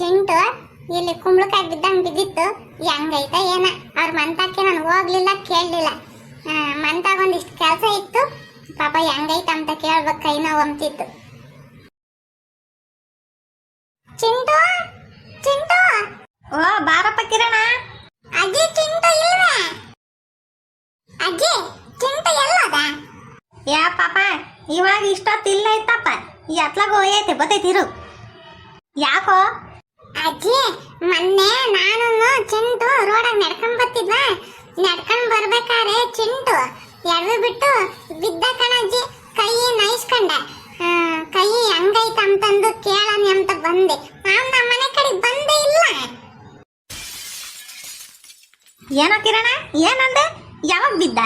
ಚಿಂಟು ಇಲ್ಲಿ ಕುಂಬಳಕಾಯಿ ಬಿದ್ದಂಗೆ ಬಿದ್ದಿತ್ತು. ಹೆಂಗೈತ ಏನ? ಅವ್ರ ಮಂತಕ್ಕೆ ನಾನು ಹೋಗ್ಲಿಲ್ಲ ಕೇಳಲಿಲ್ಲ. ಮಂತಾಗ ಒಂದಿಷ್ಟು ಕೆಲಸ ಇತ್ತು. ಪಾಪ ಹೆಂಗೈತ ಅಂತ ಕೇಳ್ಬೇಕು ಕೈ ನೋವು ಅಂತಿತ್ತು ಚಿಂಟು ಚಿಂಟು. ಓ ಬಾರಪ್ಪ ಕಿರಣ. ಅಜ್ಜಿ ಚಿಂಟು ಇಲ್ವೇ? ಅಜ್ಜಿ ಚಿಂಟು ಎಲ್ಲದ? ಯಾ ಪಾಪ ಇವಾಗ ಇಷ್ಟೊತ್ತು ಇಲ್ಲ ಇತ್ತಪ್ಪ. ಎತ್ಲಾಗ ಹೋಯೈತೆ ಬತ್ತೈತಿರು ಯಾಕೋ? ಅಜ್ಜಿ ಮೊನ್ನೆ ನಾನು ಚಿಂಟು ರೋಡಾಗ ನಡ್ಕೊಂಡ್ ಬರ್ತಿದ್ವ? ನಡ್ಕೊಂಡ್ ಬರ್ಬೇಕಾದ್ರೆ ಚಿಂಟು ಎಡವಿ ಬಿಟ್ಟು ಬಿದ್ದ ಕಣಜ್ಜಿ ಕೈ ನೈಸ್ಕೊಂಡೆ ಕೈ ಹಂಗೈತ ಅಂತಂದು ಕೇಳನಿ ಅಂತ ಬಂದೆ. ನಾನು ನಮ್ಮ ಮನೆ ಕಡೆ ಬಂದೇ ಇಲ್ಲ. ಏನೋ ಕಿರಣ ಏನಂದೆ? ಯಾವಾಗ ಬಿದ್ದ?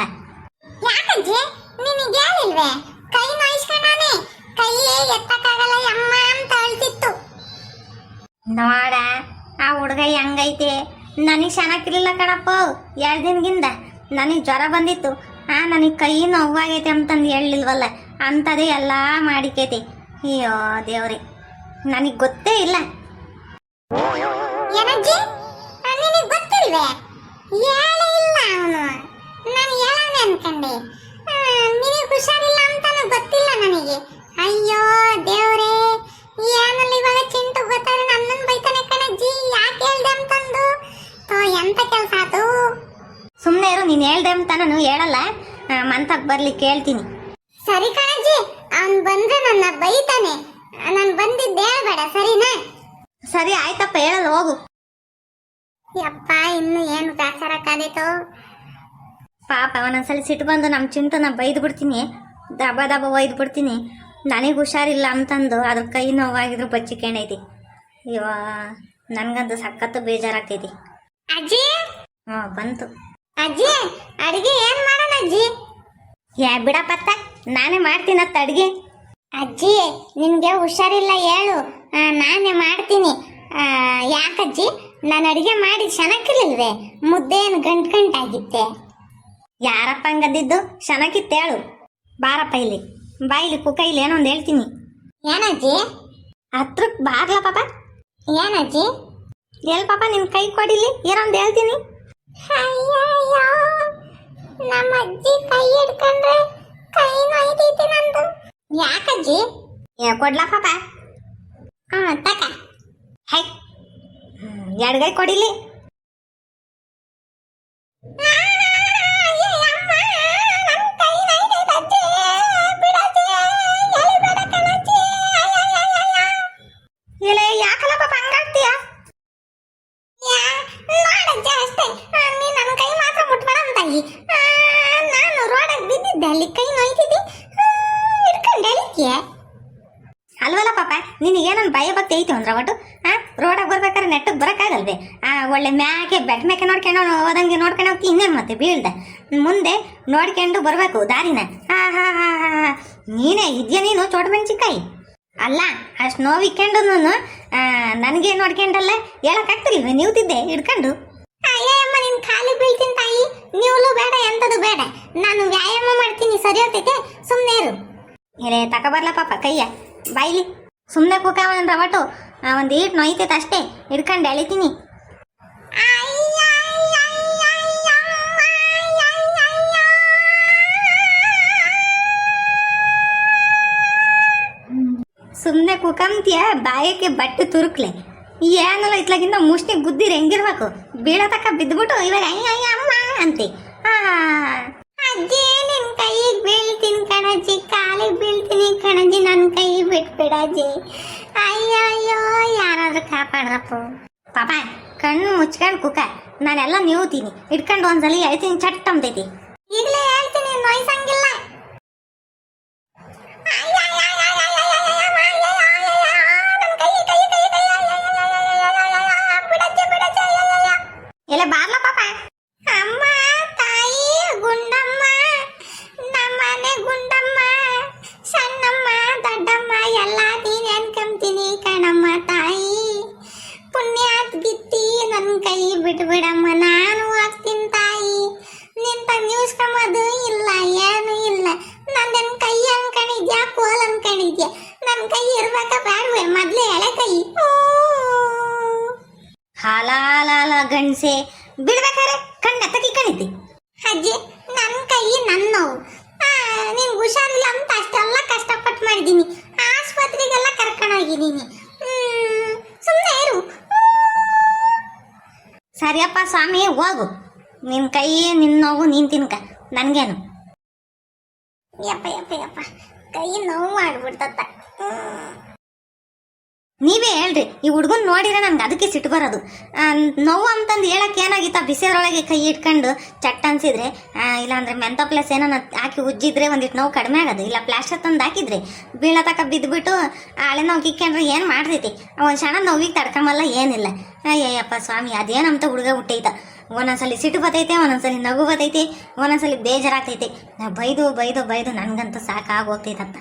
ಯಾಕಜ್ಜಿ ನಿನಗೆ ಹೇಳಿಲ್ವೇ? ಕೈ ನೋಯಿಸ್ಕೊಂಡಾನೆ. ಕೈ ಎತ್ತಕ್ಕಾಗಲ್ಲ ನೋಡ, ಆ ಹುಡುಗ ಹೆಂಗೈತಿ? ನನಗೆ ಚೆನ್ನಾಗಿರ್ಲಿಲ್ಲ ಕಣಪ್ಪ, ಎರಡು ದಿನಗಿಂದ. ನನಗೆ ಜ್ವರ ಬಂದಿತ್ತು. ಆ, ನನಗೆ ಕೈ ನೋವಾಗೈತೆ ಅಂತಂದು ಹೇಳಿಲ್ವಲ್ಲ ಅಂಥದೇ ಎಲ್ಲ ಮಾಡಿಕೈತಿ. ಅಯ್ಯೋ ದೇವ್ರಿ, ನನಗೆ ಗೊತ್ತೇ ಇಲ್ಲ. ಹುಷಾರಿಲ್ಲ ಗೊತ್ತಿಲ್ಲ ನನಗೆ. ಅಯ್ಯೋ ದೇವ್ರೇ ಏನಲ್ಲ ಇವಾಗ ಚಿಂಟು ಗೊತ್ತಾದ್ರೆ ಹೇಳ್ದೆ ಅಂತ ನಾನು ಹೇಳಲ್ಲ ಮಂತಕ್ ಬರ್ಲಿ ಕೇಳ್ತೀನಿ. ಸರಿ ಕಣಜ್ಜಿ ಅವ್ನ್ ಬಂದ್ರೆ ನನ್ನ ಬೈತಾನೆ. ನಾನು ಬಂದಿದ್ದೆ ಹೇಳ್ಬೇಡ ಸರಿನಾ? ಸರಿ ಆಯ್ತಪ್ಪ ಹೇಳಲ್ಲ ಹೋಗು. ಯಪ್ಪ ಇನ್ನು ಏನು ಬೇಸರಕ್ಕಾದೀತು ಪಾಪ ಒಂದ್ಸಲಿ ಸಿಟ್ಟು ಬಂದು ನಮ್ಮ ಚಿಂತನ ಬೈದು ಬಿಡ್ತೀನಿ. ದಬ ದಬ ಒಯ್ದು ಬಿಡ್ತೀನಿ. ನನಗೆ ಹುಷಾರಿಲ್ಲ ಅಂತಂದು ಅದ್ರ ಕೈ ನೋವಾಗಿದ್ರು ಬಚ್ಚಿಕೇಣೈತಿ. ಇವ ನನಗಂತೂ ಸಖತ್ತು ಬೇಜಾರಾಗ್ತೈತಿ. ಅಜ್ಜಿ? ಹ್ಞೂ ಬಂತು. ಅಜ್ಜಿ, ಅಡಿಗೆ ಏನ್ ಮಾಡೋಣ ಅಜ್ಜಿ? ಯಾ ಬಿಡಪ್ಪತ್ತ ನಾನೇ ಮಾಡ್ತೀನತ್ತ ಅಡಿಗೆ. ಅಜ್ಜಿ, ನಿನ್ಗೆ ಹುಷಾರಿಲ್ಲ, ಹೇಳು. ನಾನೇ ಮಾಡ್ತೀನಿ. ಯಾಕಜ್ಜಿ ನಾನು ಅಡಿಗೆ ಮಾಡಿ ಚೆನ್ನಾಗಿರ್ಲಿಲ್ವೇ ಮುದ್ದೆ ಏನು ಗಂಟು ಗಂಟಾಗಿತ್ತೆ ಯಾರಪ್ಪ ಹಂಗದಿದ್ದು? ಶನಕಿತ್ತೇಳು ಬಾರಪ್ಪ ಇಲ್ಲಿ. ಬಾಯಿಲಿ ಕುಕ್ಕ ಇಲ್ಲಿ ಏನೋ ಒಂದು ಹೇಳ್ತೀನಿ. ಏನಜ್ಜಿ? ಹತ್ರಕ್ಕೆ ಬಾರ್ಲ ಪಾಪ. ಏನಜ್ಜಿ? ಎಲ್ ಪಾಪ ನಿಮ್ಮ ಕೈ ಕೊಡಿಲಿ ಏನೊಂದು ಹೇಳ್ತೀನಿ. ನಮ್ಮ ಅಜ್ಜಿ ಕೈ ಹಿಡ್ಕೊಂಡ್ರೆ ಕೈ ನಂದು. ಕೊಡ್ಲಾ ಪಾಪ? ಹಾ ತಕ ಹೈ ಕೊಡಿಲಿ. ಅಲ್ವಲ್ಲ ಪಾಪ? ನಿನಗೇನೊಂದು ಭಯ ಭಕ್ತಿ ಐತಿ ಅಂದ್ರೆ ಒಟ್ಟು? ಆ, ರೋಡಾಗ ಬರ್ಬೇಕಾದ್ರೆ ನೆಟ್ಟಗೆ ಬರೋಕ್ಕಾಗಲ್ವೇ? ಆ, ಒಳ್ಳೆ ಮ್ಯಾಕೆ ಬೆಡ್ ಮ್ಯಾಕೆ ನೋಡ್ಕೊಂಡು ಹೋದಂಗೆ ನೋಡ್ಕೊಂಡು ಹೋಗ್ತಿ ಇನ್ನೇನು ಮತ್ತೆ ಬೀಳ್ದೆ? ಮುಂದೆ ನೋಡ್ಕೊಂಡು ಬರಬೇಕು ದಾರಿನ. ಹಾ ಹಾ ಹಾ ಹಾ ಹಾ. ನೀನೇ ಇದೆಯಾ ನೀನು, ಚೋಟ ಮೆಣಸಿನ್ಕಾಯಿ? ಅಲ್ಲ, ಅಷ್ಟು ನೋವಿಕ್ಕೊಂಡು ನನಗೆ ನೋಡ್ಕೊಂಡಲ್ಲ ಹೇಳಕ್ಕಾಗ್ತಿಲ್ವೇ ನೀವು ತಿದ್ದೆ, ಹಿಡ್ಕೊಂಡು? ಅಯ್ಯಮ್ಮ ನಿನ್ ಖಾಲಿ ಬೀಳ್ತೀನಿ ತಾಯಿ. ನೀವು ಬೇಡ ಎಂತದು ಬೇಡ. ನಾನು ವ್ಯಾಯಾಮ ಮಾಡ್ತೀನಿ, ಸರಿ ಹೋಗ್ತೈತೆ ಸುಮ್ಮನೆ ಇರು. ಏನೇ ತಕ ಬರಲ್ಲ ಪಾಪ ಕೈಯ ಬಾಯ್ಲಿ. ಸುಮ್ಮನೆ ಕೂಕಾವನ ರವಟು ಒಂದು ಈಟ್ ನೋಯ್ತೈತೆ ಅಷ್ಟೇ. ಹಿಡ್ಕೊಂಡು ಎಳಿತೀನಿ ಸುಮ್ಮನೆ ಕುಕಂತಿಯ, ಬಾಯಕ್ಕೆ ಬಟ್ಟೆ ತುರುಕ್ಲೆ. ಏನಲ್ಲ ಇತ್ಲಾಗಿಂದ ಮುಷ್ಟಿ ಬುದ್ಧಿ ಹೆಂಗಿರ್ಬೇಕು? ಬೀಳತಕ್ಕ ಬಿದ್ದುಬಿಟ್ಟು ಇವಾಗ ಅಯ್ಯ ಅಯ್ಯ ಅಮ್ಮ ಅಂತೆ. ಅಜ್ಜಿ ಬಿಟ್ಬಿಡಜ್ಜಿ ಅಯ್ಯೋ ಅಯ್ಯೋ ಯಾರಾದ್ರೂ ಕಾಪಾಡ್ರಪ್ಪ ಪಾಪ ಕಣ್ಣು ಮುಚ್ಕೊಂಡು ಕುಕ ನಾನೆಲ್ಲ ನೀವ್ತೀನಿ ಇಟ್ಕೊಂಡು ಒಂದ್ಸಲಿ ಹೇಳ್ತೀನಿ ಚಟ್ ಅಂತೈತಿ ಈಗಲೇ ಹೇಳ್ತೀನಿ ನೋಯ್ಸಂಗಿಲ್ಲ ಎಲ್ಲ ಬಾರ್ಲ ಬಿಡ್ಬೇಕಾರೆ? ಕಣ್ಣೆತ್ತಕ್ಕೆ ಕಣಿತಿ ಅಜ್ಜಿ ನನ್ನ ಕೈ ನನ್ನ ನೋವು ನೀನು ಹುಷಾರಿಲ್ಲ ಅಂತ ಅಷ್ಟೆಲ್ಲ ಕಷ್ಟಪಟ್ಟು ಮಾಡಿದ್ದೀನಿ. ಆಸ್ಪತ್ರೆಗೆಲ್ಲ ಕರ್ಕೊಂಡೋಗಿದ್ದೀನಿ ಸುಮ್ಮನೆ ಇರು. ಸರಿಯಪ್ಪ ಸ್ವಾಮಿ, ಹೋಗು. ನಿನ್ನ ಕೈ ನಿನ್ನ ನೋವು, ನೀನು ತಿನ್ಕ. ನನಗೇನು. ಯಪ್ಪ ಯಪ್ಪ ಯಪ್ಪ. ಕೈ ನೋವು ಮಾಡ್ಬಿಡ್ತತ್ತ ನೀವೇ ಹೇಳ್ರಿ, ಈ ಹುಡ್ಗನ್ ನೋಡಿದ್ರೆ ನನ್ಗೆ ಅದಕ್ಕೆ ಸಿಟ್ಟು ಬರೋದು. ನೋವು ಅಂತಂದು ಹೇಳಕ್ಕೆ ಏನಾಗಿತ್ತ? ಬಿಸಿಯರೊಳಗೆ ಕೈ ಇಟ್ಕೊಂಡು ಚಟ್ ಅನ್ಸಿದ್ರೆ ಇಲ್ಲಾಂದ್ರೆ ಮೆಂತ ಪ್ಲಸ್ ಏನೋ ಹಾಕಿ ಉಜ್ಜಿದ್ರೆ ಒಂದಿಟ್ಟು ನೋವು ಕಡಿಮೆ ಆಗೋದು. ಇಲ್ಲ, ಪ್ಲಾಸ್ಟರ್ ತಂದು ಹಾಕಿದ್ರೆ ಬೀಳತಕ್ಕ ಬಿದ್ದುಬಿಟ್ಟು ಹಳೆ ನೋವು ಕಿಕ್ಕೊಂಡ್ರೆ ಏನು ಮಾಡ್ತೈತಿ? ಒಂದು ಕ್ಷಣ ನೋವಿಗೆ ತಡ್ಕೊಂಬಲ್ಲ ಏನಿಲ್ಲ. ಅಯ್ಯಪ್ಪ ಸ್ವಾಮಿ, ಅದೇನಂತ ಹುಡುಗ ಹುಟ್ಟೈತ? ಒಂದೊಂದ್ಸಲಿ ಸಿಟ್ಟು ಬತ್ತೈತೆ ಒಂದೊಂದ್ಸಲಿ ನಗು ಬತ್ತೈತಿ ಒಂದೊಂದ್ಸಲಿ ಬೇಜಾರಾಗ್ತೈತಿ. ನಾ ಬೈದು ಬೈದು ಬೈದು ನನಗಂತೂ ಸಾಕಾಗೋಗ್ತೈತಂತ